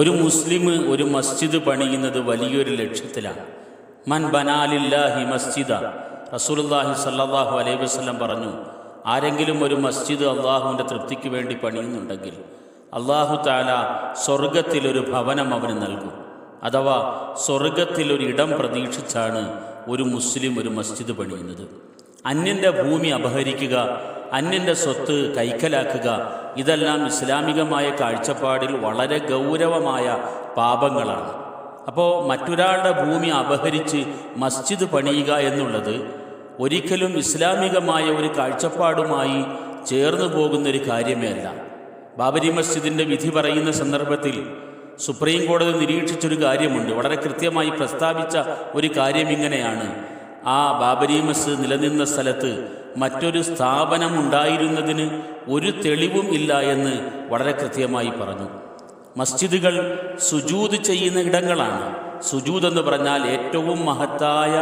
ഒരു മുസ്ലിം ഒരു മസ്ജിദ് പണിയുന്നത് വലിയൊരു ലക്ഷ്യത്തിലാണ്. മൻ ബനാലില്ലാഹി മസ്ജിദ റസൂലുള്ളാഹി സല്ലല്ലാഹു അലൈഹി വസല്ലം പറഞ്ഞു ആരെങ്കിലും ഒരു മസ്ജിദ് അള്ളാഹുവിന്റെ തൃപ്തിക്ക് വേണ്ടി പണിയുന്നുണ്ടെങ്കിൽ അള്ളാഹു താല സ്വർഗത്തിലൊരു ഭവനം അവന് നൽകും. അഥവാ സ്വർഗത്തിലൊരു ഇടം പ്രതീക്ഷിച്ചാണ് ഒരു മുസ്ലിം ഒരു മസ്ജിദ് പണിയുന്നത്. അന്യന്റെ ഭൂമി അപഹരിക്കുക അന്യന്റെ സ്വത്ത് കൈക്കലാക്കുക ഇതെല്ലാം ഇസ്ലാമികമായ കാഴ്ചപ്പാടിൽ വളരെ ഗൗരവമായ പാപങ്ങളാണ്. അപ്പോൾ മറ്റൊരാളുടെ ഭൂമി അപഹരിച്ച് മസ്ജിദ് പണിയുക എന്നുള്ളത് ഒരിക്കലും ഇസ്ലാമികമായ ഒരു കാഴ്ചപ്പാടുമായി ചേർന്നു പോകുന്നൊരു കാര്യമേ അല്ല. ബാബരി മസ്ജിദിന്റെ വിധി പറയുന്ന സന്ദർഭത്തിൽ സുപ്രീം കോടതി നിരീക്ഷിച്ചൊരു കാര്യമുണ്ട്. വളരെ കൃത്യമായി പ്രസ്താവിച്ച ഒരു കാര്യം ഇങ്ങനെയാണ്. ആ ബാബരി മസ്ജിദ് നിലനിന്ന സ്ഥലത്ത് മറ്റൊരു സ്ഥാപനം ഉണ്ടായിരുന്നതിന് ഒരു തെളിവും ഇല്ല എന്ന് വളരെ കൃത്യമായി പറഞ്ഞു. മസ്ജിദുകൾ സുജൂത് ചെയ്യുന്ന ഇടങ്ങളാണ്. സുജൂത് എന്ന് പറഞ്ഞാൽ ഏറ്റവും മഹത്തായ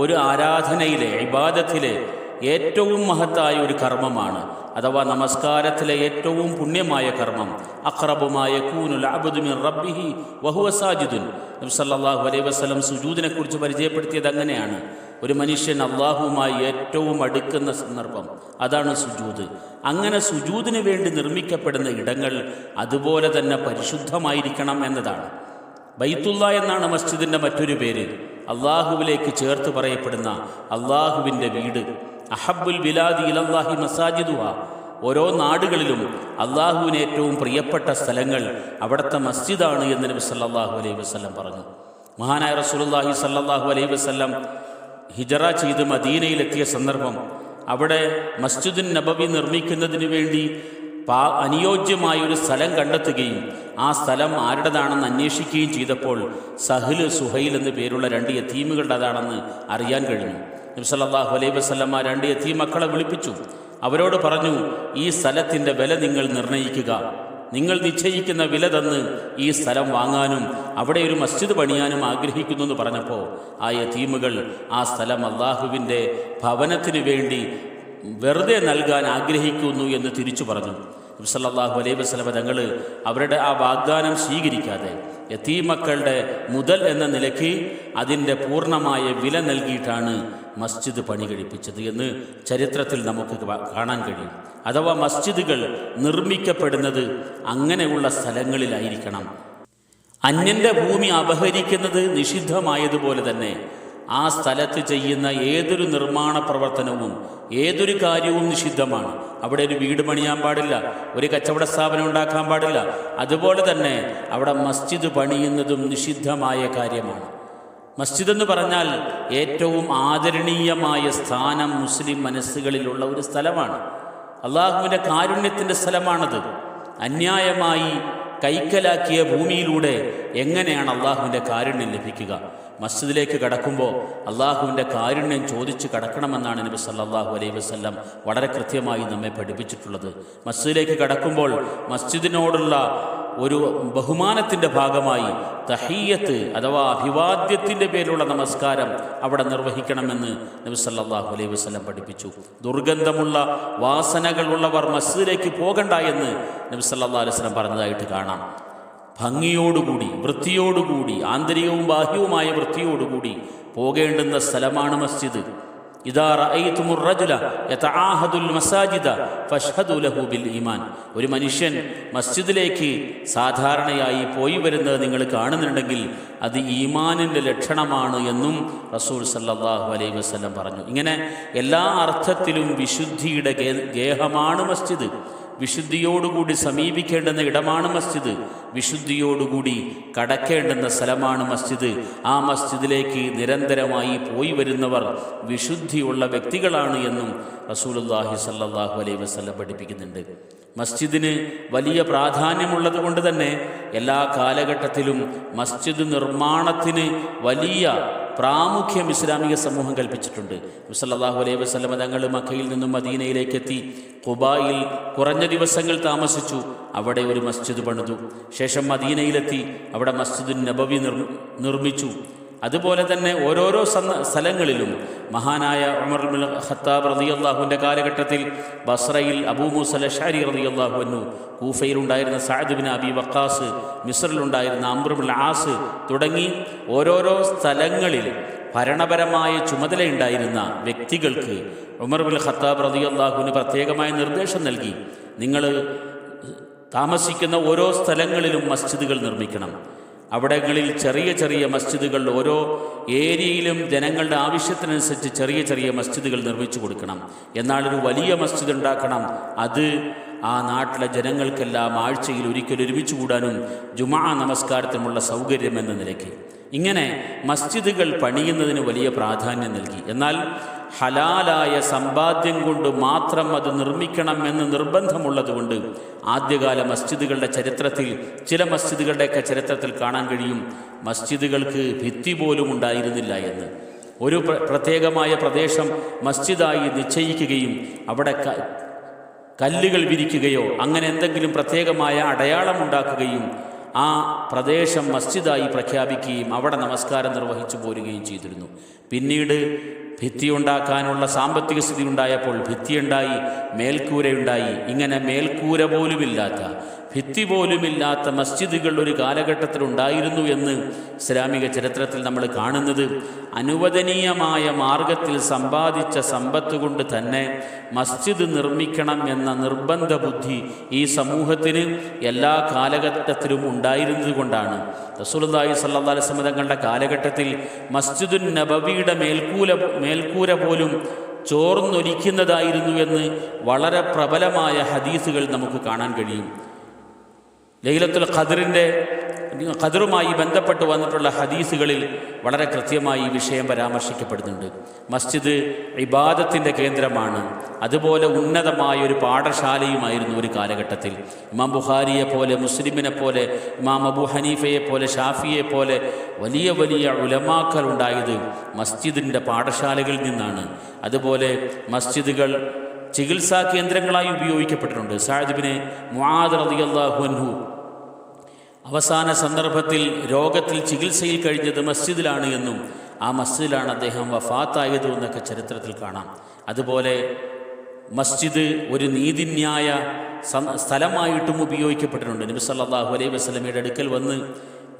ഒരു ആരാധനയിലെ ഇബാദത്തിലെ ഏറ്റവും മഹത്തായ ഒരു കർമ്മമാണ്. അഥവാ നമസ്കാരത്തിലെ ഏറ്റവും പുണ്യമായ കർമ്മം. അക്രബുമായ കൂനുൽ അബുദുമിൻ റബ്ബിഹി വഹുവ സാജിദുൻ. നബ്സല്ലാഹു അലൈഹി വസ്ലം സുജൂദിനെ കുറിച്ച് പരിചയപ്പെടുത്തിയത് അങ്ങനെയാണ്. ഒരു മനുഷ്യൻ അള്ളാഹുവുമായി ഏറ്റവും അടുക്കുന്ന സന്ദർഭം അതാണ് സുജൂത് അങ്ങനെ സുജൂതിന് വേണ്ടി നിർമ്മിക്കപ്പെടുന്ന ഇടങ്ങൾ അതുപോലെ തന്നെ പരിശുദ്ധമായിരിക്കണം എന്നതാണ്. ബൈത്തുള്ള എന്നാണ് മസ്ജിദിന്റെ മറ്റൊരു പേര്. അള്ളാഹുവിലേക്ക് ചേർത്ത് പറയപ്പെടുന്ന അള്ളാഹുവിന്റെ വീട്. അഹബുൽ ബിലാദി ഇലല്ലാഹി മസാജിദുഹ. ഓരോ നാടുകളിലും അള്ളാഹുവിന് ഏറ്റവും പ്രിയപ്പെട്ട സ്ഥലങ്ങൾ അവിടുത്തെ മസ്ജിദാണ് എന്ന് നബി സല്ലാഹു അലൈഹി വസ്ലം പറഞ്ഞു. മഹാനായ റസൂലുള്ളാഹി സല്ലാഹു അലൈഹി വസല്ലം ഹിജറ ചെയ്ത് മദീനയിലെത്തിയ സന്ദർഭം അവിടെ മസ്ജിദുൻ നബവി നിർമ്മിക്കുന്നതിന് വേണ്ടി പാ അനുയോജ്യമായ ഒരു സ്ഥലം കണ്ടെത്തുകയും ആ സ്ഥലം ആരുടേതാണെന്ന് അന്വേഷിക്കുകയും ചെയ്തപ്പോൾ സഹൽ സുഹൈൽ എന്നു പേരുള്ള രണ്ട് യത്തീമുകളുടേതാണെന്ന് അറിയാൻ കഴിഞ്ഞു. നബ്സല്ലാഹു അലൈഹി വസ്ലമ്മ രണ്ട് യത്തീം മക്കളെ വിളിപ്പിച്ചു. അവരോട് പറഞ്ഞു ഈ സ്ഥലത്തിന്റെ വില നിങ്ങൾ നിർണയിക്കുക. നിങ്ങൾ നിശ്ചയിക്കുന്ന വില തന്ന് ഈ സ്ഥലം വാങ്ങാനും അവിടെ ഒരു മസ്ജിദ് പണിയാനും ആഗ്രഹിക്കുന്നു എന്ന് പറഞ്ഞപ്പോൾ ആ യതീമുകൾ ആ സ്ഥലം അള്ളാഹുവിന്റെ ഭവനത്തിന് വേണ്ടി വെറുതെ നൽകാൻ ആഗ്രഹിക്കുന്നു എന്ന് തിരിച്ചു പറഞ്ഞു. നബ്സല്ലാഹു അലൈഹി വസ്ലമ തങ്ങൾ അവരുടെ ആ വാഗ്ദാനം സ്വീകരിക്കാതെ യത്തീമക്കളുടെ മുതൽ എന്ന നിലയ്ക്ക് അതിന്റെ പൂർണമായ വില നൽകിയിട്ടാണ് മസ്ജിദ് പണി കഴിപ്പിച്ചത് എന്ന് ചരിത്രത്തിൽ നമുക്ക് കാണാൻ കഴിയും. അഥവാ മസ്ജിദുകൾ നിർമ്മിക്കപ്പെടുന്നത് അങ്ങനെയുള്ള സ്ഥലങ്ങളിലായിരിക്കണം. അന്യന്റെ ഭൂമി അപഹരിക്കുന്നത് നിഷിദ്ധമായതുപോലെ തന്നെ ആ സ്ഥലത്ത് ചെയ്യുന്ന ഏതൊരു നിർമ്മാണ പ്രവർത്തനവും ഏതൊരു കാര്യവും നിഷിദ്ധമാണ്. അവിടെ ഒരു വീട് പണിയാൻ പാടില്ല ഒരു കച്ചവട സ്ഥാപനം ഉണ്ടാക്കാൻ പാടില്ല. അതുപോലെ തന്നെ അവിടെ മസ്ജിദ് പണിയുന്നതും നിഷിദ്ധമായ കാര്യമാണ്. മസ്ജിദ് എന്ന് പറഞ്ഞാൽ ഏറ്റവും ആദരണീയമായ സ്ഥാനം മുസ്ലിം മനസ്സുകളിലുള്ള ഒരു സ്ഥലമാണ്. അള്ളാഹുവിന്റെ കാരുണ്യത്തിന്റെ സ്ഥലമാണത്. അന്യായമായി കൈക്കലാക്കിയ ഭൂമിയിലൂടെ എങ്ങനെയാണ് അള്ളാഹുവിന്റെ കാരുണ്യം ലഭിക്കുക? മസ്ജിദിലേക്ക് കടക്കുമ്പോൾ അള്ളാഹുവിന്റെ കാരുണ്യം ചോദിച്ച് കടക്കണമെന്നാണ് നബി സല്ലാഹു അലൈഹി വസ്ല്ലാം വളരെ കൃത്യമായി നമ്മെ പഠിപ്പിച്ചിട്ടുള്ളത്. മസ്ജിദിലേക്ക് കടക്കുമ്പോൾ മസ്ജിദിനോടുള്ള ഒരു ബഹുമാനത്തിന്റെ ഭാഗമായി തഹീയത്ത് അഥവാ അഭിവാദ്യത്തിന്റെ പേരിലുള്ള നമസ്കാരം അവിടെ നിർവഹിക്കണമെന്ന് നബി സല്ലാഹു അലൈഹി വസ്ലം പഠിപ്പിച്ചു. ദുർഗന്ധമുള്ള വാസനകളുള്ളവർ മസ്ജിദിലേക്ക് പോകണ്ട എന്ന് നബി സല്ലാ അലൈഹി വസ്ലം പറഞ്ഞതായിട്ട് കാണാം. ഭംഗിയോടുകൂടി വൃത്തിയോടുകൂടി ആന്തരികവും ബാഹ്യവുമായ വൃത്തിയോടുകൂടി പോകേണ്ടുന്ന സ്ഥലമാണ് മസ്ജിദ്. ഒരു മനുഷ്യൻ മസ്ജിദിലേക്ക് സാധാരണയായി പോയി വരുന്നത് നിങ്ങൾ കാണുന്നുണ്ടെങ്കിൽ അത് ഈമാനിന്റെ ലക്ഷണമാണ് എന്നും റസൂൽ സല്ലാഹു അലൈഹി വസ്ലം പറഞ്ഞു. ഇങ്ങനെ എല്ലാ അർത്ഥത്തിലും വിശുദ്ധിയുടെ ഗേഹമാണ് മസ്ജിദ്. വിശുദ്ധിയോടുകൂടി സമീപിക്കേണ്ടുന്ന ഇടമാണ് മസ്ജിദ്. വിശുദ്ധിയോടുകൂടി കടക്കേണ്ടുന്ന സ്ഥലമാണ് മസ്ജിദ്. ആ മസ്ജിദിലേക്ക് നിരന്തരമായി പോയി വരുന്നവർ വിശുദ്ധിയുള്ള വ്യക്തികളാണ് എന്നും റസൂലുല്ലാഹി സല്ലാഹു അലൈ വസ്ലം പഠിപ്പിക്കുന്നുണ്ട്. മസ്ജിദിന് വലിയ പ്രാധാന്യമുള്ളത് കൊണ്ട് തന്നെ എല്ലാ കാലഘട്ടത്തിലും മസ്ജിദ് നിർമ്മാണത്തിന് വലിയ പ്രാമുഖ്യം ഇസ്ലാമിക സമൂഹം കൽപ്പിച്ചിട്ടുണ്ട്. മുസല്ലാഹു അലൈഹി വസ്ലമ തങ്ങൾ മക്കയിൽ നിന്നും മദീനയിലേക്ക് എത്തി കുബായിൽ കുറഞ്ഞ ദിവസങ്ങൾ താമസിച്ചു. അവിടെ ഒരു മസ്ജിദ് പണിതു. ശേഷം മദീനയിലെത്തി. അവിടെ മസ്ജിദ് നബവി നിർ നിർമ്മിച്ചു. അതുപോലെ തന്നെ ഓരോരോ സ്ഥലങ്ങളിലും മഹാനായ ഉമർ ബിൻ റതി അള്ളാഹുവിന്റെ കാലഘട്ടത്തിൽ ബസ്രയിൽ അബൂ ഷാരി റതി റളിയല്ലാഹു അന്നു കൂഫയിലുണ്ടായിരുന്ന സഅദ് ബിൻ അബി വക്കാസ് മിസ്റിലുണ്ടായിരുന്ന അമ്രുൽ ആസ് തുടങ്ങി ഓരോരോ സ്ഥലങ്ങളിൽ ഭരണപരമായ ചുമതലയുണ്ടായിരുന്ന വ്യക്തികൾക്ക് ഉമർ ബിൻ ഖത്താബ് അള്ളാഹുവിന് പ്രത്യേകമായ നിർദ്ദേശം നൽകി. നിങ്ങൾ താമസിക്കുന്ന ഓരോ സ്ഥലങ്ങളിലും മസ്ജിദുകൾ നിർമ്മിക്കണം. അവിടങ്ങളിൽ ചെറിയ ചെറിയ മസ്ജിദുകൾ ഓരോ ഏരിയയിലും ജനങ്ങളുടെ ആവശ്യത്തിനനുസരിച്ച് ചെറിയ ചെറിയ മസ്ജിദുകൾ നിർമ്മിച്ചു കൊടുക്കണം. എന്നാൽ ഒരു വലിയ മസ്ജിദ് ഉണ്ടാക്കണം. അത് ആ നാട്ടിലെ ജനങ്ങൾക്കെല്ലാം ആഴ്ചയിൽ ഒരിക്കൽ ഒരുമിച്ച് കൂടാനും ജുമാ നമസ്കാരത്തിനുമുള്ള സൗകര്യം എന്ന നിലയ്ക്ക്. ഇങ്ങനെ മസ്ജിദുകൾ പണിയുന്നതിന് വലിയ പ്രാധാന്യം നൽകി. എന്നാൽ ഹലാലായ സമ്പാദ്യം കൊണ്ട് മാത്രം അത് നിർമ്മിക്കണം എന്ന് നിർബന്ധമുള്ളതുകൊണ്ട് ആദ്യകാല മസ്ജിദുകളുടെ ചരിത്രത്തിൽ ചില മസ്ജിദുകളുടെയൊക്കെ ചരിത്രത്തിൽ കാണാൻ കഴിയും. മസ്ജിദുകൾക്ക് ഭിത്തി പോലും ഉണ്ടായിരുന്നില്ല എന്ന്. ഒരു പ്രത്യേകമായ പ്രദേശം മസ്ജിദായി നിശ്ചയിക്കുകയും അവിടെ കല്ലുകൾ വിരിക്കുകയോ അങ്ങനെ എന്തെങ്കിലും പ്രത്യേകമായ അടയാളമുണ്ടാക്കുകയും ആ പ്രദേശം മസ്ജിദായി പ്രഖ്യാപിക്കുകയും അവിടെ നമസ്കാരം നിർവഹിച്ചു പോരുകയും ചെയ്തിരുന്നു. പിന്നീട് ഭിത്തി ഉണ്ടാക്കാനുള്ള സാമ്പത്തിക സ്ഥിതി ഉണ്ടായപ്പോൾ ഭിത്തിയുണ്ടായി മേൽക്കൂരയുണ്ടായി. ഇങ്ങനെ മേൽക്കൂര പോലുമില്ലാത്ത ഭിത്തി പോലുമില്ലാത്ത മസ്ജിദുകൾ ഒരു കാലഘട്ടത്തിൽ ഉണ്ടായിരുന്നു എന്ന് ഇസ്ലാമിക ചരിത്രത്തിൽ നമ്മൾ കാണുന്നത്. അനുവദനീയമായ മാർഗത്തിൽ സമ്പാദിച്ച സമ്പത്ത് കൊണ്ട് തന്നെ മസ്ജിദ് നിർമ്മിക്കണം എന്ന നിർബന്ധ ബുദ്ധി ഈ സമൂഹത്തിന് എല്ലാ കാലഘട്ടത്തിലും ഉണ്ടായിരുന്നത് കൊണ്ടാണ്. അലൈഹി വസല്ലം തങ്ങളുടെ കാലഘട്ടത്തിൽ മസ്ജിദുൻ നബവിയുടെ മേൽക്കൂല മേൽക്കൂര പോലും ചോർന്നൊലിക്കുന്നതായിരുന്നു എന്ന് വളരെ പ്രബലമായ ഹദീസുകൾ നമുക്ക് കാണാൻ കഴിയും. ലൈലത്തുൽ ഖദറിന്റെ ഖദറുമായി ബന്ധപ്പെട്ട് വന്നിട്ടുള്ള ഹദീസുകളിൽ വളരെ കൃത്യമായി ഈ വിഷയം പരാമർശിക്കപ്പെടുന്നുണ്ട്. മസ്ജിദ് ഇബാദത്തിന്റെ കേന്ദ്രമാണ്. അതുപോലെ ഉന്നതമായ ഒരു പാഠശാലയുമായിരുന്നു ഒരു കാലഘട്ടത്തിൽ. ഇമാം ബുഖാരിയെ പോലെ മുസ്ലിമിനെ പോലെ ഇമാം അബു ഹനീഫയെ പോലെ ഷാഫിയെ പോലെ വലിയ വലിയ ഉലമാക്കൾ ഉണ്ടായത് മസ്ജിദിന്റെ പാഠശാലകളിൽ നിന്നാണ്. അതുപോലെ മസ്ജിദുകൾ ചികിത്സാ കേന്ദ്രങ്ങളായി ഉപയോഗിക്കപ്പെട്ടിട്ടുണ്ട്. സാഹിബിനെ മുആദ് റളിയല്ലാഹു അൻഹു. അവസാന സന്ദർഭത്തിൽ രോഗത്തിൽ ചികിത്സയിൽ കഴിഞ്ഞത് മസ്ജിദിലാണ് എന്നും ആ മസ്ജിദിലാണ് അദ്ദേഹം വഫാത്തായത് എന്നൊക്കെ ചരിത്രത്തിൽ കാണാം. അതുപോലെ മസ്ജിദ് ഒരു നീതിന്യായ സ്ഥലമായിട്ടും ഉപയോഗിക്കപ്പെട്ടിട്ടുണ്ട്. നബി സല്ലല്ലാഹു അലൈഹി വസല്ലമയുടെ അടുക്കൽ വന്ന്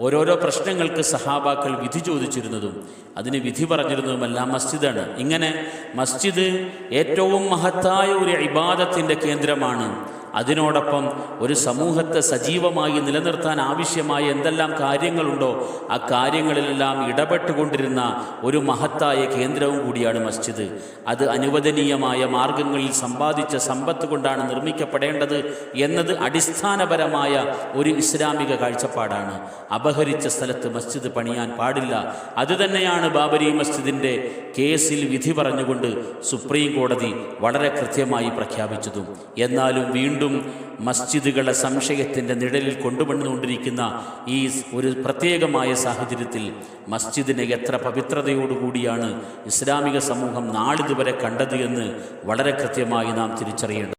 ഓരോരോ പ്രശ്നങ്ങൾക്ക് സഹാബാക്കൾ വിധി ചോദിച്ചിരുന്നതും അതിന് വിധി പറഞ്ഞിരുന്നതുമെല്ലാം മസ്ജിദാണ്. ഇങ്ങനെ മസ്ജിദ് ഏറ്റവും മഹത്തായ ഒരു ഇബാദത്തിന്റെ കേന്ദ്രമാണ്. അതിനോടൊപ്പം ഒരു സമൂഹത്തെ സജീവമായി നിലനിർത്താൻ ആവശ്യമായ എന്തെല്ലാം കാര്യങ്ങളുണ്ടോ ആ കാര്യങ്ങളിലെല്ലാം ഇടപെട്ടുകൊണ്ടിരുന്ന ഒരു മഹത്തായ കേന്ദ്രവും കൂടിയാണ് മസ്ജിദ്. അത് അനുവദനീയമായ മാർഗങ്ങളിൽ സമ്പാദിച്ച സമ്പത്ത് കൊണ്ടാണ് നിർമ്മിക്കപ്പെടേണ്ടത് എന്നത് അടിസ്ഥാനപരമായ ഒരു ഇസ്ലാമിക കാഴ്ചപ്പാടാണ്. അപഹരിച്ച സ്ഥലത്ത് മസ്ജിദ് പണിയാൻ പാടില്ല. അതുതന്നെയാണ് ബാബരി മസ്ജിദിന്റെ കേസിൽ വിധി പറഞ്ഞുകൊണ്ട് സുപ്രീം കോടതി വളരെ കൃത്യമായി പ്രഖ്യാപിച്ചതും. എന്നാലും വീണ്ടും മസ്ജിദുകളെ സംശയത്തിന്റെ നിഴലിൽ കൊണ്ടുവന്നുകൊണ്ടിരിക്കുന്ന ഈ ഒരു പ്രത്യേകമായ സാഹചര്യത്തിൽ മസ്ജിദിനെ എത്ര പവിത്രതയോടുകൂടിയാണ് ഇസ്ലാമിക സമൂഹം നാളിതുവരെ കണ്ടത് എന്ന് വളരെ കൃത്യമായി നാം തിരിച്ചറിയേണ്ടത്